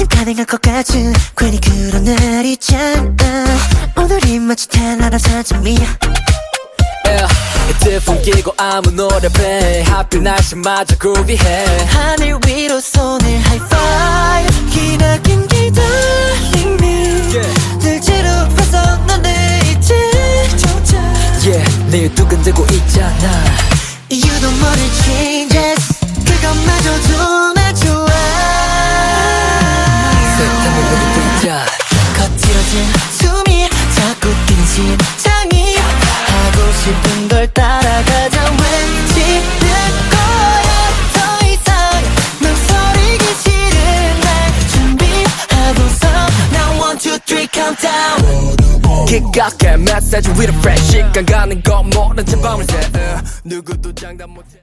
뭐든 가능할 것 같은 괜히 그런 날 있잖아. 오늘이 마치 잠이야. Yeah. 이제 풍기고 아무 노래 배 하필 날씨마저 그루비해. 하늘 위로 손을 하이파이브 기나긴 기다림이. 늘 지루해서 넌내 이제 조차 yeah. 늘 두근대고 있잖아. You don't wanna 그 듣자 거칠어진 숨이 자꾸 뛰는 심장이 하고 싶은 걸 따라가자. 외치는 거야. 더 이상 망설이기 싫은 날 준비하고서 Now one two three countdown. 기각해 메시지 a fresh 시간 가는 거 모른 채 밤을 새 uh. 누구도 장담 못해